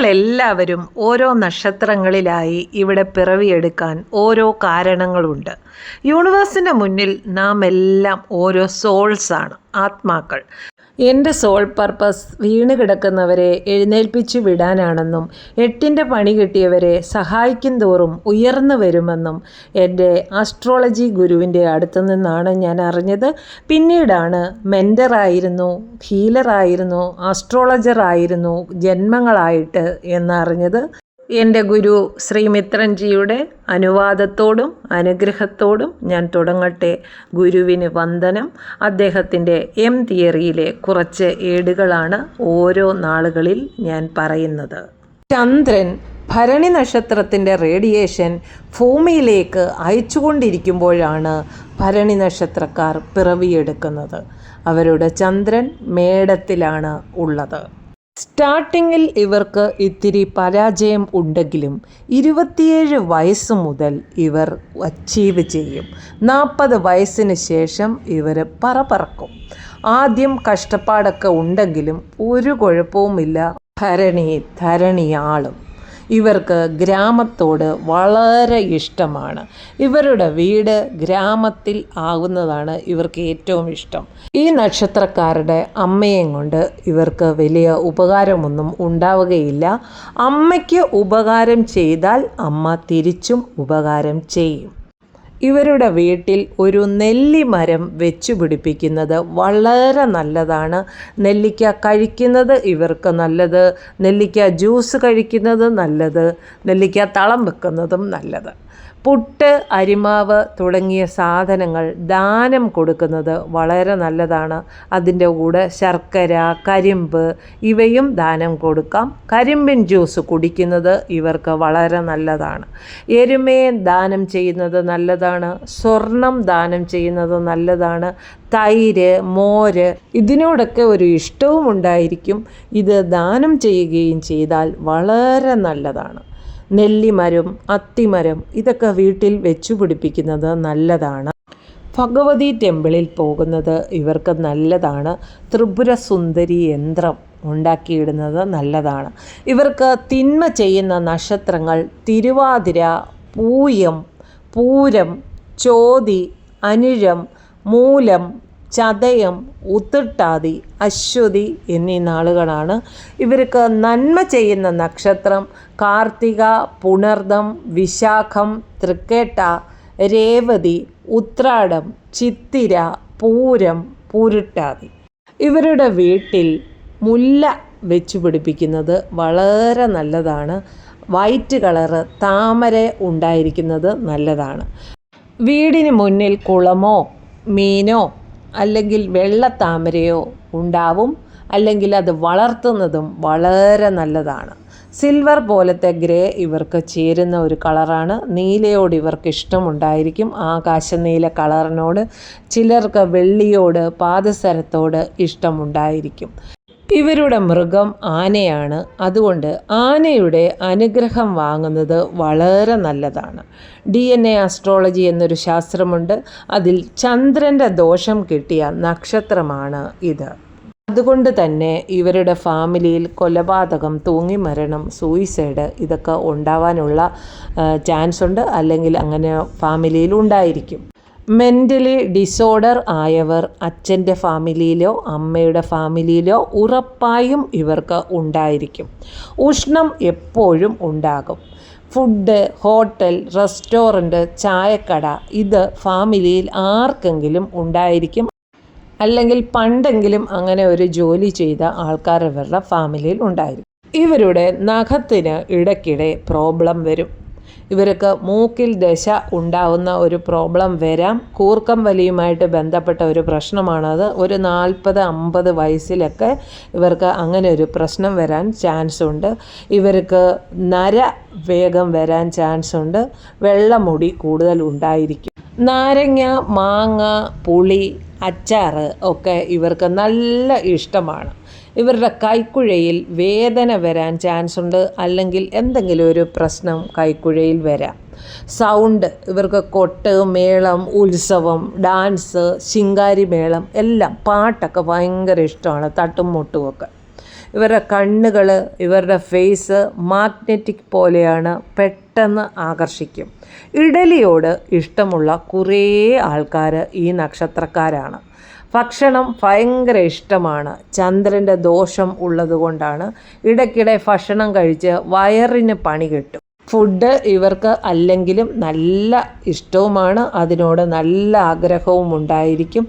നമ്മളെല്ലാവരും ഓരോ നക്ഷത്രങ്ങളിലായി ഇവിടെ പിറവിയെടുക്കാൻ ഓരോ കാരണങ്ങളുണ്ട്. യൂണിവേഴ്സിന്റെ മുന്നിൽ നാം എല്ലാം ഓരോ സോൾസാണ് ആത്മാക്കൾ. എന്റെ സോൾ പർപ്പസ് വീണ് കിടക്കുന്നവരെ എഴുന്നേൽപ്പിച്ചു വിടാനാണെന്നും എട്ടിന്റെ പണി കിട്ടിയവരെ സഹായിക്കും തോറും ഉയർന്നു വരുമെന്നും എന്റെ ആസ്ട്രോളജി ഗുരുവിന്റെ അടുത്തു നിന്നാണ് ഞാൻ അറിഞ്ഞത്. പിന്നീടാണ് മെന്ററായിരുന്നു ഹീലറായിരുന്നു ആസ്ട്രോളജറായിരുന്നു ജന്മങ്ങളായിട്ട് എന്നറിഞ്ഞത്. എന്റെ ഗുരു ശ്രീ മിത്രൻജിയുടെ അനുവാദത്തോടും അനുഗ്രഹത്തോടും ഞാൻ തുടങ്ങട്ടെ. ഗുരുവിന് വന്ദനം. അദ്ദേഹത്തിന്റെ എം തിയറിയിലെ കുറച്ച് ഏടുകളാണ് ഓരോ നാളുകളിൽ ഞാൻ പറയുന്നത്. ചന്ദ്രൻ ഭരണി നക്ഷത്രത്തിന്റെ റേഡിയേഷൻ ഭൂമിയിലേക്ക് അയച്ചുകൊണ്ടിരിക്കുമ്പോഴാണ് ഭരണി നക്ഷത്രക്കാർ പിറവിയെടുക്കുന്നത്. അവരുടെ ചന്ദ്രൻ മേടത്തിലാണ് ഉള്ളത്. സ്റ്റാർട്ടിങ്ങിൽ ഇവർക്ക് ഇത്തിരി പരാജയം ഉണ്ടെങ്കിലും ഇരുപത്തിയേഴ് വയസ്സ് മുതൽ ഇവർ അച്ചീവ് ചെയ്യും. നാൽപ്പത് വയസ്സിന് ശേഷം ഇവർ പറ പറക്കും ആദ്യം കഷ്ടപ്പാടൊക്കെ ഉണ്ടെങ്കിലും ഒരു കുഴപ്പവുമില്ല. ഭരണി ധരണിയാളും. ഇവർക്ക് ഗ്രാമത്തോട് വളരെ ഇഷ്ടമാണ്. ഇവരുടെ വീട് ഗ്രാമത്തിൽ ആകുന്നതാണ് ഇവർക്ക് ഏറ്റവും ഇഷ്ടം. ഈ നക്ഷത്രക്കാരുടെ അമ്മയും കൊണ്ട് ഇവർക്ക് വലിയ ഉപകാരമൊന്നും ഉണ്ടാവുകയില്ല. അമ്മയ്ക്ക് ഉപകാരം ചെയ്താൽ അമ്മ തിരിച്ചും ഉപകാരം ചെയ്യും. ഇവരുടെ വീട്ടിൽ ഒരു നെല്ലിമരം വെച്ചു പിടിപ്പിക്കുന്നത് വളരെ നല്ലതാണ്. നെല്ലിക്ക കഴിക്കുന്നത് ഇവർക്ക് നല്ലത് നെല്ലിക്ക ജ്യൂസ് കഴിക്കുന്നത് നല്ലത് നെല്ലിക്ക തളം വെക്കുന്നതും നല്ലത്. പുട്ട് അരിമാവ് തുടങ്ങിയ സാധനങ്ങൾ ദാനം കൊടുക്കുന്നത് വളരെ നല്ലതാണ്. അതിന്റെ കൂടെ ശർക്കര കരിമ്പ് ഇവയും ദാനം കൊടുക്കാം. കരിമ്പിൻ ജ്യൂസ് കുടിക്കുന്നത് ഇവർക്ക് വളരെ നല്ലതാണ്. എരുമയെ ദാനം ചെയ്യുന്നത് നല്ലതാണ്. സ്വർണം ദാനം ചെയ്യുന്നത് നല്ലതാണ്. തൈര് മോര് ഇതിനോടൊക്കെ ഒരു ഇഷ്ടവും ഉണ്ടായിരിക്കും. ഇത് ദാനം ചെയ്യുകയും ചെയ്താൽ വളരെ നല്ലതാണ്. നെല്ലിമരം അത്തിമരം ഇതൊക്കെ വീട്ടിൽ വെച്ചു പിടിപ്പിക്കുന്നത് നല്ലതാണ്. ഭഗവതി ടെമ്പിളിൽ പോകുന്നത് ഇവർക്ക് നല്ലതാണ്. ത്രിപുര സുന്ദരി യന്ത്രം ഉണ്ടാക്കിയിടുന്നത് നല്ലതാണ്. ഇവർക്ക് തിന്മ ചെയ്യുന്ന നക്ഷത്രങ്ങൾ തിരുവാതിര പൂയം പൂരം ചോതി അനിഴം മൂലം ചതയം ഉത്തിട്ടാതി അശ്വതി എന്നീ നാളുകളാണ് ഇവർക്ക് നന്മ ചെയ്യുന്ന നക്ഷത്രം. കാർത്തിക പുണർദം വിശാഖം തൃക്കേട്ട രേവതി ഉത്രാടം ചിത്തിര പൂരം പൂരുട്ടാതി. ഇവരുടെ വീട്ടിൽ മുല്ല വെച്ച് പിടിപ്പിക്കുന്നത് വളരെ നല്ലതാണ്. വൈറ്റ് കളറ് താമര ഉണ്ടായിരിക്കുന്നത് നല്ലതാണ്. വീടിന് മുന്നിൽ കുളമോ മീനോ അല്ലെങ്കിൽ വെള്ളത്താമരയോ ഉണ്ടാവും അല്ലെങ്കിൽ അത് വളർത്തുന്നതും വളരെ നല്ലതാണ്. സിൽവർ പോലത്തെ ഗ്രേ ഇവർക്ക് ചേരുന്ന ഒരു കളറാണ്. നീലയോട് ഇവർക്ക് ഇഷ്ടമുണ്ടായിരിക്കും. ആകാശ നീല കളറിനോട് ചിലർക്ക് വെള്ളിയോട് പാദസരത്തോട് ഇഷ്ടമുണ്ടായിരിക്കും. ഇവരുടെ മൃഗം ആനയാണ്. അതുകൊണ്ട് ആനയുടെ അനുഗ്രഹം വാങ്ങുന്നത് വളരെ നല്ലതാണ്. ഡി എൻ എ ആസ്ട്രോളജി എന്നൊരു ശാസ്ത്രമുണ്ട്. അതിൽ ചന്ദ്രന്റെ ദോഷം കിട്ടിയ നക്ഷത്രമാണ് ഇത്. അതുകൊണ്ട് തന്നെ ഇവരുടെ ഫാമിലിയിൽ കൊലപാതകം തൂങ്ങിമരണം സൂയിസൈഡ് ഇതൊക്കെ ഉണ്ടാവാനുള്ള ചാൻസ് ഉണ്ട് അല്ലെങ്കിൽ അങ്ങനെ ഫാമിലിയിൽ ഉണ്ടായിരിക്കും. മെന്റലി ഡിസോർഡർ ആയവർ അച്ഛന്റെ ഫാമിലിയിലോ അമ്മയുടെ ഫാമിലിയിലോ ഉറപ്പായും ഇവർക്ക് ഉണ്ടായിരിക്കും. ഉഷ്ണം എപ്പോഴും ഉണ്ടാകും. ഫുഡ് ഹോട്ടൽ റെസ്റ്റോറന്റ് ചായക്കട ഇത് ഫാമിലിയിൽ ആർക്കെങ്കിലും ഉണ്ടായിരിക്കും. അല്ലെങ്കിൽ പണ്ടെങ്കിലും അങ്ങനെ ഒരു ജോലി ചെയ്ത ആൾക്കാർ ഇവരുടെ ഫാമിലിയിൽ ഉണ്ടായിരിക്കും. ഇവരുടെ നഖത്തിന് ഇടയ്ക്കിടെ പ്രോബ്ലം വരും. ഇവർക്ക് മൂക്കിൽ ദശ ഉണ്ടാവുന്ന ഒരു പ്രോബ്ലം വരാം. കൂർക്കം വലിയുമായിട്ട് ബന്ധപ്പെട്ട ഒരു പ്രശ്നമാണത് ഒരു നാൽപ്പത് അമ്പത് വയസ്സിലൊക്കെ ഇവർക്ക് അങ്ങനെ ഒരു പ്രശ്നം വരാൻ ചാൻസ് ഉണ്ട്. ഇവർക്ക് നര വേഗം വരാൻ ചാൻസ് ഉണ്ട്. വെള്ളമുടി കൂടുതൽ ഉണ്ടായിരിക്കും. നാരങ്ങ മാങ്ങ പുളി അച്ചാറ് ഒക്കെ ഇവർക്ക് നല്ല ഇഷ്ടമാണ്. ഇവരുടെ കൈക്കുഴയിൽ വേദന വരാൻ ചാൻസ് ഉണ്ട്. അല്ലെങ്കിൽ എന്തെങ്കിലും ഒരു പ്രശ്നം കൈക്കുഴയിൽ വരാം. സൗണ്ട് ഇവർക്ക് കൊട്ട് മേളം ഉത്സവം ഡാൻസ് ശിങ്കാരി മേളം എല്ലാം പാട്ടൊക്കെ ഭയങ്കര ഇഷ്ടമാണ്. തട്ടും മുട്ടുമൊക്കെ ഇവരുടെ കണ്ണുകൾ ഇവരുടെ ഫേസ് മാഗ്നറ്റിക് പോലെയാണ് പെട്ടെന്ന് ആകർഷിക്കും. ഇഡലിയോട് ഇഷ്ടമുള്ള കുറേ ആൾക്കാർ ഈ നക്ഷത്രക്കാരാണ്. ഭക്ഷണം ഭയങ്കര ഇഷ്ടമാണ്. ചന്ദ്രന്റെ ദോഷം ഉള്ളതുകൊണ്ടാണ് ഇടയ്ക്കിടെ ഭക്ഷണം കഴിച്ച് വയറിന് പണി കിട്ടും. ഫുഡ് ഇവർക്ക് അല്ലെങ്കിലും നല്ല ഇഷ്ടവുമാണ്. അതിനോട് നല്ല ആഗ്രഹവും ഉണ്ടായിരിക്കും.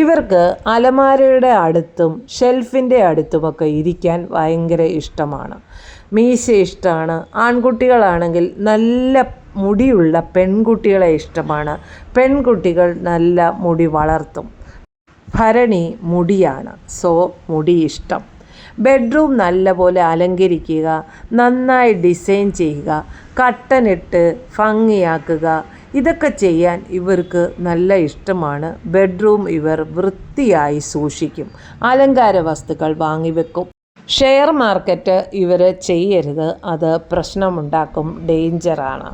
ഇവർക്ക് അലമാരയുടെ അടുത്തും ഷെൽഫിന്റെ അടുത്തുമൊക്കെ ഇരിക്കാൻ ഭയങ്കര ഇഷ്ടമാണ്. മീശ ഇഷ്ടമാണ്. ആൺകുട്ടികളാണെങ്കിൽ നല്ല മുടിയുള്ള പെൺകുട്ടികളെ ഇഷ്ടമാണ്. പെൺകുട്ടികൾ നല്ല മുടി വളർത്തും. ഭരണി മുടിയാണ്. സോ മുടി ഇഷ്ടം. ബെഡ്റൂം നല്ലപോലെ അലങ്കരിക്കുക നന്നായി ഡിസൈൻ ചെയ്യുക കട്ടനിട്ട് ഭംഗിയാക്കുക ഇതൊക്കെ ചെയ്യാൻ ഇവർക്ക് നല്ല ഇഷ്ടമാണ്. ബെഡ്റൂം ഇവർ വൃത്തിയായി സൂക്ഷിക്കും. അലങ്കാര വസ്തുക്കൾ വാങ്ങിവെക്കും ഷെയർ മാർക്കറ്റ് ഇവർ ചെയ്യരുത്. അത് പ്രശ്നമുണ്ടാക്കും. ഡേഞ്ചറാണ്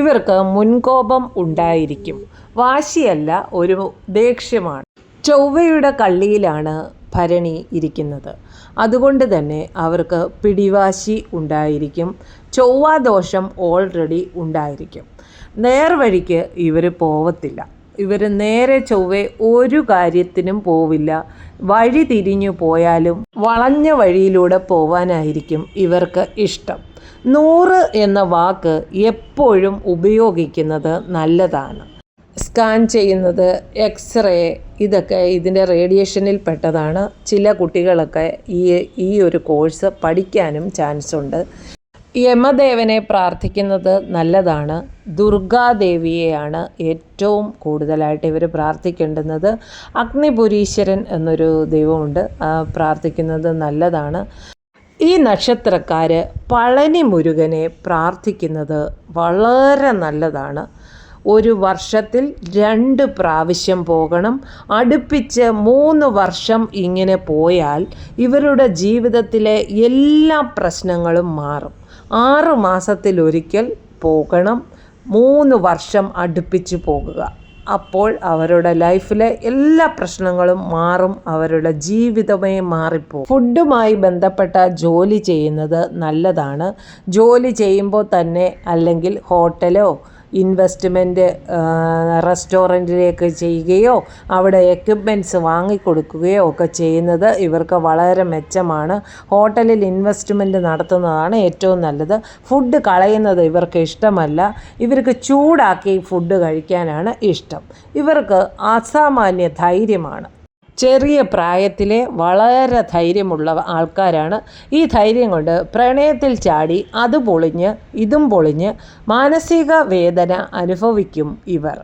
ഇവർക്ക് മുൻകോപം ഉണ്ടായിരിക്കും. വാശിയല്ല ഒരു ദേഷ്യമാണ്. ചൊവ്വയുടെ കള്ളിയിലാണ് ഭരണി ഇരിക്കുന്നത്. അതുകൊണ്ട് തന്നെ അവർക്ക് പിടിവാശി ഉണ്ടായിരിക്കും. ചൊവ്വാദോഷം ഓൾറെഡി ഉണ്ടായിരിക്കും. നേർവഴിക്ക് ഇവർ പോവത്തില്ല. ഇവർ നേരെ ചൊവ്വേ ഒരു കാര്യത്തിനും പോവില്ല. വഴി തിരിഞ്ഞു പോയാലും വളഞ്ഞ വഴിയിലൂടെ പോവാനായിരിക്കും ഇവർക്ക് ഇഷ്ടം. നൂറ് എന്ന വാക്ക് എപ്പോഴും ഉപയോഗിക്കുന്നത് നല്ലതാണ്. സ്കാൻ ചെയ്യുന്നത് എക്സ്റേ ഇതൊക്കെ ഇതിന്റെ റേഡിയേഷനിൽ പെട്ടതാണ്. ചില കുട്ടികളൊക്കെ ഈ ഈ ഒരു കോഴ്സ് പഠിക്കാനും ചാൻസ് ഉണ്ട്. യമദേവനെ പ്രാർത്ഥിക്കുന്നത് നല്ലതാണ്. ദുർഗാദേവിയെയാണ് ഏറ്റവും കൂടുതലായിട്ട് ഇവർ പ്രാർത്ഥിക്കേണ്ടുന്നത്. അഗ്നിപുരീശ്വരൻ എന്നൊരു ദൈവമുണ്ട് പ്രാർത്ഥിക്കുന്നത് നല്ലതാണ്. ഈ നക്ഷത്രക്കാർ പളനി മുരുകനെ പ്രാർത്ഥിക്കുന്നത് വളരെ നല്ലതാണ്. ഒരു വർഷത്തിൽ രണ്ട് പ്രാവശ്യം പോകണം. അടുപ്പിച്ച് മൂന്ന് വർഷം ഇങ്ങനെ പോയാൽ ഇവരുടെ ജീവിതത്തിലെ എല്ലാ പ്രശ്നങ്ങളും മാറും. ആറ് മാസത്തിലൊരിക്കൽ പോകണം. മൂന്ന് വർഷം അടുപ്പിച്ച് പോകുക. അപ്പോൾ അവരുടെ ലൈഫിലെ എല്ലാ പ്രശ്നങ്ങളും മാറും. അവരുടെ ജീവിതമേ മാറിപ്പോകും. ഫുഡുമായി ബന്ധപ്പെട്ട ജോലി ചെയ്യുന്നത് നല്ലതാണ്. ജോലി ചെയ്യുമ്പോൾ തന്നെ അല്ലെങ്കിൽ ഹോട്ടലോ ഇൻവെസ്റ്റ്മെന്റ് റെസ്റ്റോറന്റിലേക്ക് ചെയ്യുകയോ അവിടെ എക്യുപ്മെന്റ്സ് വാങ്ങിക്കൊടുക്കുകയോ ഒക്കെ ചെയ്യുന്നത് ഇവർക്ക് വളരെ മെച്ചമാണ്. ഹോട്ടലിൽ ഇൻവെസ്റ്റ്മെന്റ് നടത്തുന്നതാണ് ഏറ്റവും നല്ലത്. ഫുഡ് കളയുന്നത് ഇവർക്ക് ഇഷ്ടമല്ല. ഇവർക്ക് ചൂടാക്കി ഫുഡ് കഴിക്കാനാണ് ഇഷ്ടം. ഇവർക്ക് അസാമാന്യ ധൈര്യമാണ്. ചെറിയ പ്രായത്തിലെ വളരെ ധൈര്യമുള്ള ആൾക്കാരാണ്. ഈ ധൈര്യം കൊണ്ട് പ്രണയത്തിൽ ചാടി അത് പൊളിഞ്ഞ് ഇതും പൊളിഞ്ഞ് മാനസിക വേദന അനുഭവിക്കും ഇവർ.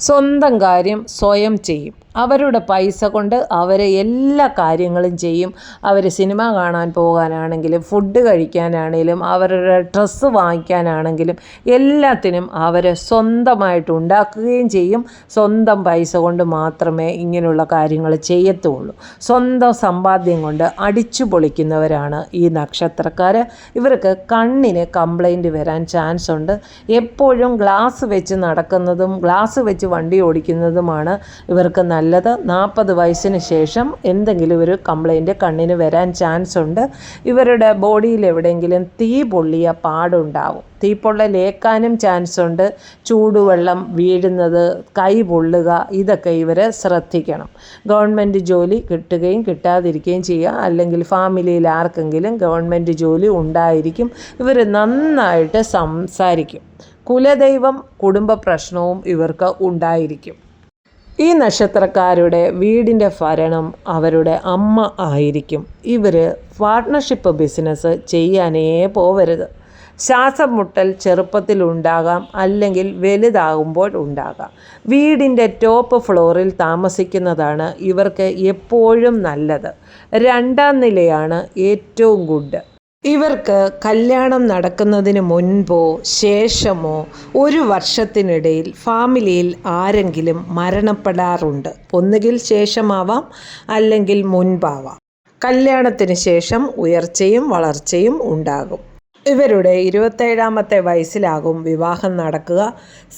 സ്വന്തം കാര്യം സ്വയം ചെയ്യും. അവരുടെ പൈസ കൊണ്ട് അവരെ എല്ലാ കാര്യങ്ങളും ചെയ്യും. അവർ സിനിമ കാണാൻ പോകാനാണെങ്കിലും ഫുഡ് കഴിക്കാനാണെങ്കിലും അവരുടെ ഡ്രസ്സ് വാങ്ങിക്കാനാണെങ്കിലും എല്ലാത്തിനും അവർ സ്വന്തമായിട്ട് ഉണ്ടാക്കുകയും ചെയ്യും. സ്വന്തം പൈസ കൊണ്ട് മാത്രമേ ഇങ്ങനെയുള്ള കാര്യങ്ങൾ ചെയ്യത്തുള്ളൂ. സ്വന്തം സമ്പാദ്യം കൊണ്ട് അടിച്ചു പൊളിക്കുന്നവരാണ് ഈ നക്ഷത്രക്കാർ ഇവർക്ക് കണ്ണിന് കംപ്ലൈന്റ് വരാൻ ചാൻസ് ഉണ്ട്. എപ്പോഴും ഗ്ലാസ് വെച്ച് നടക്കുന്നതും ഗ്ലാസ് വെച്ച് വണ്ടി ഓടിക്കുന്നതുമാണ് ഇവർക്ക് നല്ലത്. നാൽപ്പത് വയസ്സിന് ശേഷം എന്തെങ്കിലും ഒരു കംപ്ലൈന്റ് കണ്ണിന് വരാൻ ചാൻസ് ഉണ്ട്. ഇവരുടെ ബോഡിയിൽ എവിടെയെങ്കിലും തീ പൊള്ളിയ പാടുണ്ടാവും. തീപ്പൊള്ളലേക്കാനും ചാൻസ് ഉണ്ട്. ചൂടുവെള്ളം വീഴുന്നത് കൈ പൊള്ളുക ഇതൊക്കെ ഇവരെ ശ്രദ്ധിക്കണം. ഗവൺമെന്റ് ജോലി കിട്ടുകയും കിട്ടാതിരിക്കുകയും ചെയ്യുക. അല്ലെങ്കിൽ ഫാമിലിയിൽ ആർക്കെങ്കിലും ഗവൺമെന്റ് ജോലി ഉണ്ടായിരിക്കും. ഇവർ നന്നായിട്ട് സംസാരിക്കും. കുലദൈവം കുടുംബ പ്രശ്നവും ഇവർക്ക് ഉണ്ടായിരിക്കും. ഈ നക്ഷത്രക്കാരുടെ വീടിന്റെ ഭരണം അവരുടെ അമ്മ ആയിരിക്കും. ഇവർ പാർട്ട്ണർഷിപ്പ് ബിസിനസ് ചെയ്യാനേ പോവരുത്. ശ്വാസം മുട്ടൽ ചെറുപ്പത്തിലുണ്ടാകാം അല്ലെങ്കിൽ വലുതാകുമ്പോൾ ഉണ്ടാകാം. വീടിന്റെ ടോപ്പ് ഫ്ലോറിൽ താമസിക്കുന്നതാണ് ഇവർക്ക് എപ്പോഴും നല്ലത്. രണ്ടാം നിലയാണ് ഏറ്റവും ഗുഡ് ഇവർക്ക് കല്യാണം നടക്കുന്നതിന് മുൻപോ ശേഷമോ ഒരു വർഷത്തിനിടയിൽ ഫാമിലിയിൽ ആരെങ്കിലും മരണപ്പെടാറുണ്ട്. ഒന്നുകിൽ ശേഷമാവാം അല്ലെങ്കിൽ മുൻപാവാം. കല്യാണത്തിന് ശേഷം ഉയർച്ചയും വളർച്ചയും ഉണ്ടാകും. ഇവരുടെ ഇരുപത്തേഴാമത്തെ വയസ്സിലാകും വിവാഹം നടക്കുക.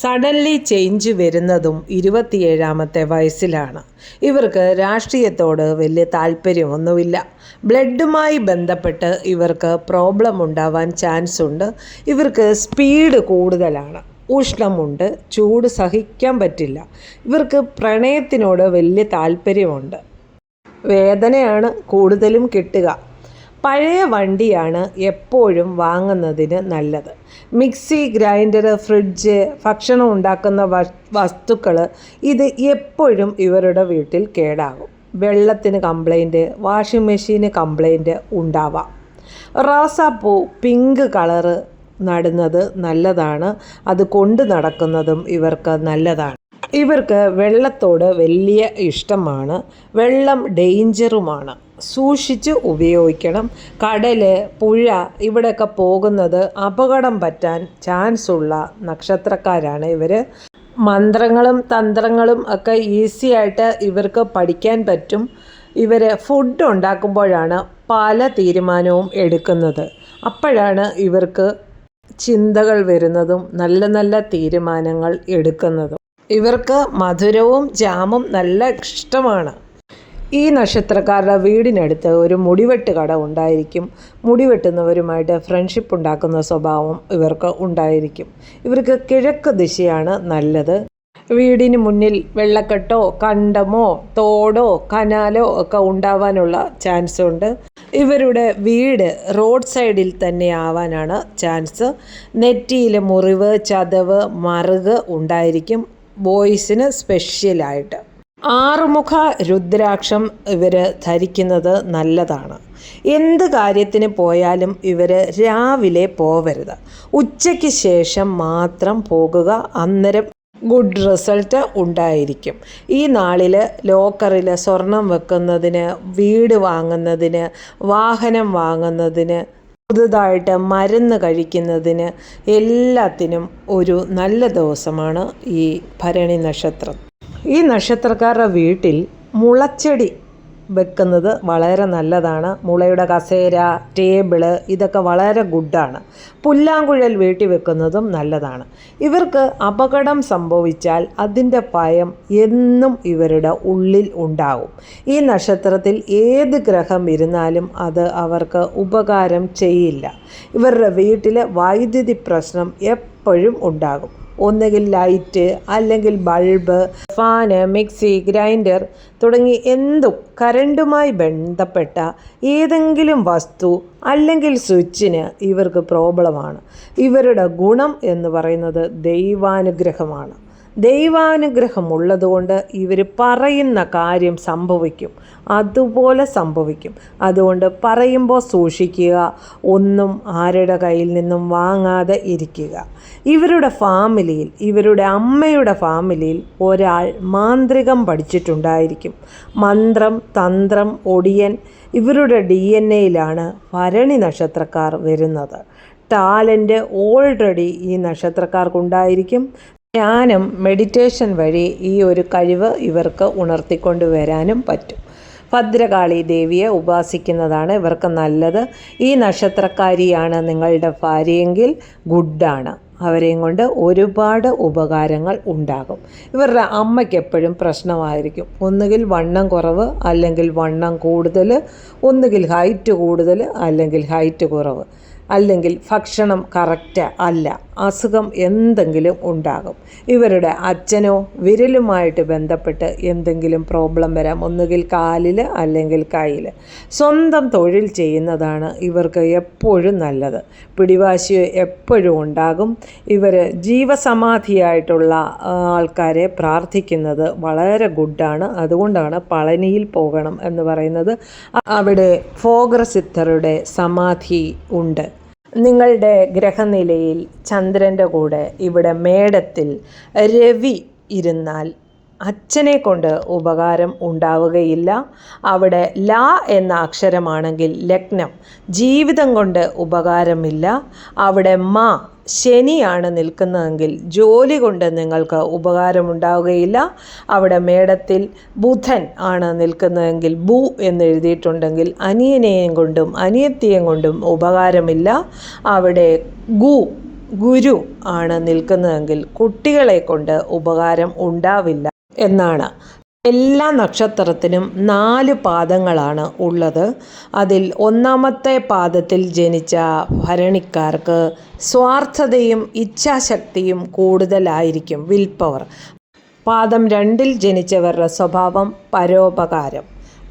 സഡൻലി ചേഞ്ച് വരുന്നതും ഇരുപത്തിയേഴാമത്തെ വയസ്സിലാണ്. ഇവർക്ക് രാഷ്ട്രീയത്തോട് വലിയ താല്പര്യമൊന്നുമില്ല. ബ്ലഡുമായി ബന്ധപ്പെട്ട് ഇവർക്ക് പ്രോബ്ലം ഉണ്ടാവാൻ ചാൻസ് ഉണ്ട് ഇവർക്ക് സ്പീഡ് കൂടുതലാണ്. ഉഷ്ണമുണ്ട് ചൂട് സഹിക്കാൻ പറ്റില്ല. ഇവർക്ക് പ്രണയത്തിനോട് വലിയ താല്പര്യമുണ്ട്. വേദനയാണ് കൂടുതലും കിട്ടുക. പഴയ വണ്ടിയാണ് എപ്പോഴും വാങ്ങുന്നതിന് നല്ലത്. മിക്സി ഗ്രൈൻഡർ ഫ്രിഡ്ജ് ഭക്ഷണം ഉണ്ടാക്കുന്ന വസ്തുക്കൾ ഇത് എപ്പോഴും ഇവരുടെ വീട്ടിൽ കേടാകും. വെള്ളത്തിന് കംപ്ലൈന്റ് വാഷിംഗ് മെഷീന് കംപ്ലൈന്റ് ഉണ്ടാവാം. റോസാപ്പൂ പിങ്ക് കളറ് നടുന്നത് നല്ലതാണ്. അത് കൊണ്ട് നടക്കുന്നതും ഇവർക്ക് നല്ലതാണ്. ഇവർക്ക് വെള്ളത്തോട് വലിയ ഇഷ്ടമാണ്. വെള്ളം ഡേഞ്ചറുമാണ് സൂക്ഷിച്ച് ഉപയോഗിക്കണം. കടൽ പുഴ ഇവിടെയൊക്കെ പോകുന്നത് അപകടം പറ്റാൻ ചാൻസ് ഉള്ള നക്ഷത്രക്കാരാണ് ഇവർ മന്ത്രങ്ങളും തന്ത്രങ്ങളും ഒക്കെ ഈസി ആയിട്ട് ഇവർക്ക് പഠിക്കാൻ പറ്റും. ഇവർ ഫുഡ് ഉണ്ടാക്കുമ്പോഴാണ് പല തീരുമാനവും എടുക്കുന്നത്. അപ്പോഴാണ് ഇവർക്ക് ചിന്തകൾ വരുന്നതും നല്ല നല്ല തീരുമാനങ്ങൾ എടുക്കുന്നതും. ഇവർക്ക് മധുരവും ജാമും നല്ല ഇഷ്ടമാണ്. ഈ നക്ഷത്രക്കാരുടെ വീടിനടുത്ത് ഒരു മുടിവെട്ട് കട ഉണ്ടായിരിക്കും. മുടിവെട്ടുന്നവരുമായിട്ട് ഫ്രണ്ട്ഷിപ്പ് ഉണ്ടാക്കുന്ന സ്വഭാവം ഇവർക്ക് ഉണ്ടായിരിക്കും. ഇവർക്ക് കിഴക്ക് ദിശയാണ് നല്ലത്. വീടിന് മുന്നിൽ വെള്ളക്കെട്ടോ കണ്ടമോ തോടോ കനാലോ ഒക്കെ ഉണ്ടാവാനുള്ള ചാൻസ് ഉണ്ട്. ഇവരുടെ വീട് റോഡ് സൈഡിൽ തന്നെ ആവാനാണ് ചാൻസ് നെറ്റിയിൽ മുറിവ് ചതവ് മറുക് ഉണ്ടായിരിക്കും. ബോയ്സിന് സ്പെഷ്യലായിട്ട് ആറുമുഖ രുദ്രാക്ഷം ഇവർ ധരിക്കുന്നത് നല്ലതാണ്. എന്ത് കാര്യത്തിന് പോയാലും ഇവർ രാവിലെ പോവരുത്. ഉച്ചയ്ക്ക് ശേഷം മാത്രം പോകുക അന്നേരം ഗുഡ് റിസൾട്ട് ഉണ്ടായിരിക്കും. ഈ നാളിൽ ലോക്കറിൽ സ്വർണം വെക്കുന്നതിന് വീട് വാങ്ങുന്നതിന് വാഹനം വാങ്ങുന്നതിന് പുതുതായിട്ട് മരുന്ന് കഴിക്കുന്നതിന് എല്ലാത്തിനും ഒരു നല്ല ദിവസമാണ് ഈ ഭരണി നക്ഷത്രം. ഈ നക്ഷത്രക്കാരുടെ വീട്ടിൽ മുളച്ചെടി വെക്കുന്നത് വളരെ നല്ലതാണ്. മുളയുടെ കസേര ടേബിൾ ഇതൊക്കെ വളരെ ഗുഡാണ്. പുല്ലാങ്കുഴൽ വീട്ടിൽ വെക്കുന്നതും നല്ലതാണ്. ഇവർക്ക് അപകടം സംഭവിച്ചാൽ അതിന്റെ ഭയം എന്നും ഇവരുടെ ഉള്ളിൽ ഉണ്ടാവും. ഈ നക്ഷത്രത്തിൽ ഏത് ഗ്രഹം ഇരുന്നാലും അത് അവർക്ക് ഉപകാരം ചെയ്യില്ല. ഇവരുടെ വീട്ടിലെ വൈദ്യുതി പ്രശ്നം എപ്പോഴും ഉണ്ടാകും. ഒന്നുകിൽ ലൈറ്റ് അല്ലെങ്കിൽ ബൾബ് ഫാന് മിക്സി ഗ്രൈൻഡർ തുടങ്ങി എന്തും കരണ്ടുമായി ബന്ധപ്പെട്ട ഏതെങ്കിലും വസ്തു അല്ലെങ്കിൽ സ്വിച്ചിന് ഇവർക്ക് പ്രോബ്ലമാണ്. ഇവരുടെ ഗുണം എന്ന് പറയുന്നത് ദൈവാനുഗ്രഹമാണ്. ദൈവാനുഗ്രഹം ഉള്ളതുകൊണ്ട് ഇവർ പറയുന്ന കാര്യം സംഭവിക്കും. അതുപോലെ സംഭവിക്കും. അതുകൊണ്ട് പറയുമ്പോൾ സൂക്ഷിക്കുക. ഒന്നും ആരുടെ കയ്യിൽ നിന്നും വാങ്ങാതെ ഇരിക്കുക. ഇവരുടെ ഫാമിലിയിൽ ഇവരുടെ അമ്മയുടെ ഫാമിലിയിൽ ഒരാൾ മാന്ത്രികം പഠിച്ചിട്ടുണ്ടായിരിക്കും. മന്ത്രം തന്ത്രം ഒടിയൻ ഇവരുടെ ഡി എൻ എയിലാണ് ഭരണി നക്ഷത്രക്കാർ വരുന്നത്. ടാലന്റ് ഓൾറെഡി ഈ നക്ഷത്രക്കാർക്കുണ്ടായിരിക്കും. ധ്യാനം മെഡിറ്റേഷൻ വഴി ഈ ഒരു കഴിവ് ഇവർക്ക് ഉണർത്തിക്കൊണ്ട് വരാനും പറ്റും. ഭദ്രകാളി ദേവിയെ ഉപാസിക്കുന്നതാണ് ഇവർക്ക് നല്ലത്. ഈ നക്ഷത്രക്കാരിയാണ് നിങ്ങളുടെ ഭാര്യയെങ്കിൽ ഗുഡാണ്. അവരെയും കൊണ്ട് ഒരുപാട് ഉപകാരങ്ങൾ ഉണ്ടാകും. ഇവരുടെ അമ്മയ്ക്ക് എപ്പോഴും പ്രശ്നമായിരിക്കും. ഒന്നുകിൽ വണ്ണം കുറവ് അല്ലെങ്കിൽ വണ്ണം കൂടുതൽ ഒന്നുകിൽ ഹൈറ്റ് കൂടുതൽ അല്ലെങ്കിൽ ഹൈറ്റ് കുറവ് അല്ലെങ്കിൽ ഭക്ഷണം കറക്റ്റ് അല്ല. അസുഖം എന്തെങ്കിലും ഉണ്ടാകും. ഇവരുടെ അച്ഛനോ വിരലുമായിട്ട് ബന്ധപ്പെട്ട് എന്തെങ്കിലും പ്രോബ്ലം വരാം. ഒന്നുകിൽ കാലിൽ അല്ലെങ്കിൽ കയ്യിൽ സ്വന്തം തൊഴിൽ ചെയ്യുന്നതാണ് ഇവർക്ക് എപ്പോഴും നല്ലത്. പിടിവാശി എപ്പോഴും ഉണ്ടാകും. ഇവർ ജീവസമാധിയായിട്ടുള്ള ആൾക്കാരെ പ്രാർത്ഥിക്കുന്നത് വളരെ ഗുഡാണ് അതുകൊണ്ടാണ് പളനിയിൽ പോകണം എന്ന് പറയുന്നത്. അവിടെ ഫോഗ്രസിദ്ധരുടെ സമാധി ഉണ്ട്. നിങ്ങളുടെ ഗ്രഹനിലയിൽ ചന്ദ്രന്റെ കൂടെ ഇവിടെ മേടത്തിൽ രവി ഇരുന്നാൽ അച്ഛനെ കൊണ്ട് ഉപകാരം ഉണ്ടാവുകയില്ല. അവിടെ ല എന്ന അക്ഷരമാണെങ്കിൽ ലഗ്നം. ജീവിതം കൊണ്ട് ഉപകാരമില്ല. അവിടെ മ ശനിയാണ് നിൽക്കുന്നതെങ്കിൽ ജോലി കൊണ്ട് നിങ്ങൾക്ക് ഉപകാരമുണ്ടാവുകയില്ല. അവിടെ മേടത്തിൽ ബുധൻ ആണ് നിൽക്കുന്നതെങ്കിൽ ഭൂ എന്ന് എഴുതിയിട്ടുണ്ടെങ്കിൽ അനിയനെയും കൊണ്ടും അനിയത്തിയും കൊണ്ടും ഉപകാരമില്ല. അവിടെ ഗു ഗുരു ആണ് നിൽക്കുന്നതെങ്കിൽ കുട്ടികളെ കൊണ്ട് ഉപകാരം ഉണ്ടാവില്ല. എന്നാണ്. എല്ലാ നക്ഷത്രത്തിനും നാല് പാദങ്ങളാണ് ഉള്ളത്. അതിൽ ഒന്നാമത്തെ പാദത്തിൽ ജനിച്ച ഭരണിക്കാർക്ക് സ്വാർത്ഥതയും ഇച്ഛാശക്തിയും കൂടുതലായിരിക്കും വിൽ പവർ പാദം രണ്ടിൽ ജനിച്ചവരുടെ സ്വഭാവം പരോപകാരം.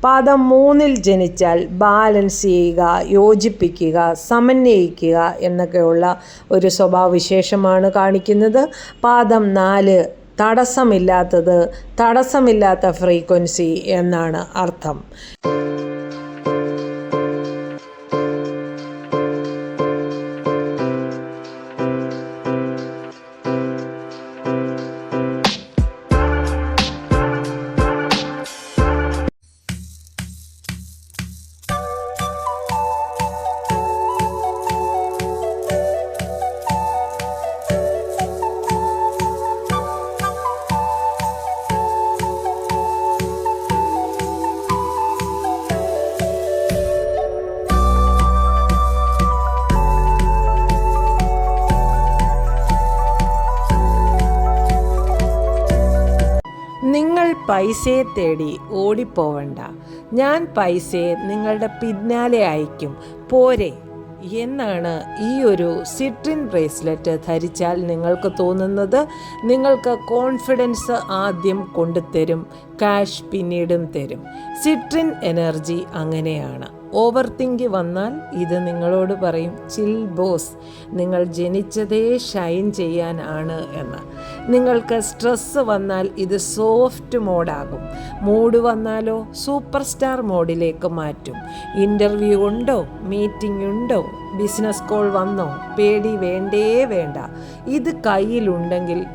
പാദം മൂന്നിൽ ജനിച്ചാൽ ബാലൻസ് ചെയ്യുക യോജിപ്പിക്കുക സമന്വയിക്കുക എന്നൊക്കെയുള്ള ഒരു സ്വഭാവവിശേഷമാണ് കാണിക്കുന്നത്. പാദം നാല് തടസ്സമില്ലാത്തത് തടസ്സമില്ലാത്ത ഫ്രീക്വൻസി എന്നാണ് അർത്ഥം. പൈസയെ തേടി ഓടിപ്പോവണ്ട. ഞാൻ പൈസയെ നിങ്ങളുടെ പിന്നാലെ അയക്കും പോരെ. എന്നാണ് ഈ ഒരു സിട്രിൻ ബ്രേസ്ലെറ്റ് ധരിച്ചാൽ നിങ്ങൾക്ക് തോന്നുന്നത്? നിങ്ങൾക്ക് കോൺഫിഡൻസ് ആദ്യം കൊണ്ടുതരും കാഷ് പിന്നീടും തരും. സിട്രിൻ എനർജി അങ്ങനെയാണ്. ഓവർ തിങ്ക് വന്നാൽ ഇത് നിങ്ങളോട് പറയും ചിൽ ബോസ് നിങ്ങൾ ജനിച്ചതേ ഷൈൻ ചെയ്യാനാണ് എന്ന്. നിങ്ങൾക്ക് സ്ട്രെസ്സ് വന്നാൽ ഇത് സോഫ്റ്റ് മോഡാകും മൂഡ് വന്നാലോ സൂപ്പർ സ്റ്റാർ മോഡിലേക്ക് മാറ്റും. ഇന്റർവ്യൂ ഉണ്ടോ? മീറ്റിംഗ് ഉണ്ടോ? ബിസിനസ് കോൾ വന്നോ? പേടി വേണ്ടേ വേണ്ട. ഇത് കയ്യിലുണ്ടെങ്കിൽ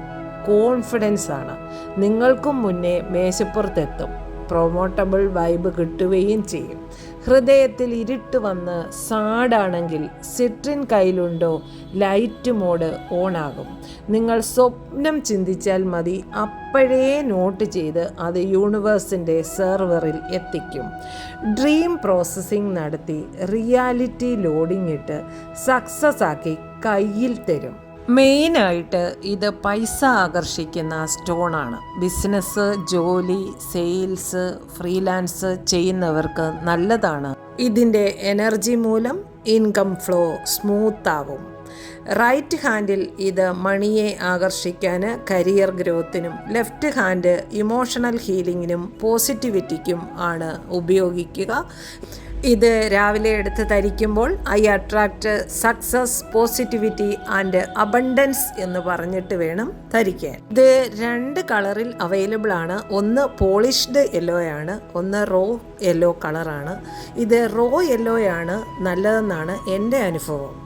കോൺഫിഡൻസ് ആണ്. നിങ്ങൾക്കും മുന്നേ മേശപ്പുറത്തെത്തും. പ്രൊമോട്ടബിൾ വൈബ് കിട്ടുകയും ചെയ്യും. ഹൃദയത്തിൽ ഇരുട്ട് വന്ന് സാഡാണെങ്കിൽ സിട്രിൻ കയ്യിലുണ്ടോ? ലൈറ്റ് മോഡ് ഓണാകും. നിങ്ങൾ സ്വപ്നം ചിന്തിച്ചാൽ മതി അപ്പോഴേ നോട്ട് ചെയ്ത് അത് യൂണിവേഴ്സിന്റെ സെർവറിൽ എത്തിക്കും. ഡ്രീം പ്രോസസ്സിംഗ് നടത്തി റിയാലിറ്റി ലോഡിംഗ് ഇട്ട് സക്സസ് ആക്കി കയ്യിൽ തരും. മെയിനായിട്ട് ഇത് പൈസ ആകർഷിക്കുന്ന സ്റ്റോണാണ്. ബിസിനസ് ജോലി സെയിൽസ് ഫ്രീലാൻസ് ചെയ്യുന്നവർക്ക് നല്ലതാണ്. ഇതിന്റെ എനർജി മൂലം ഇൻകം ഫ്ലോ സ്മൂത്ത് ആവും റൈറ്റ് ഹാൻഡിൽ ഇത് മണിയെ ആകർഷിക്കാൻ കരിയർ ഗ്രോത്തിനും ലെഫ്റ്റ് ഹാൻഡ് ഇമോഷണൽ ഹീലിങ്ങിനും പോസിറ്റിവിറ്റിക്കും ആണ് ഉപയോഗിക്കുക. ഇത് രാവിലെ എടുത്ത് ധരിക്കുമ്പോൾ I attract success positivity and abundance എന്ന് പറഞ്ഞിട്ട് വേണം ധരിക്കാൻ. ഇത് രണ്ട് കളറിൽ അവൈലബിൾ ആണ്. ഒന്ന് പോളിഷ്ഡ് യെല്ലോ ആണ്. ഒന്ന് റോ യെല്ലോ കളറാണ്. ഇത് റോ യെല്ലോ ആണ്. നല്ലതെന്നാണ് എന്റെ അനുഭവം.